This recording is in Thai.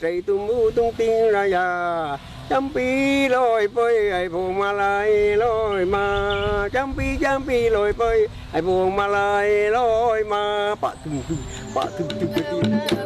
ใส่ตุ้มมูตุ้งติงระยาจำปีลอยไปไอ้พวงมาลัยลอยมาจำปีจำปีลอยไปไอ้พวงมาลัยลอยมาปะตึงตึงปะตึงถึงตึง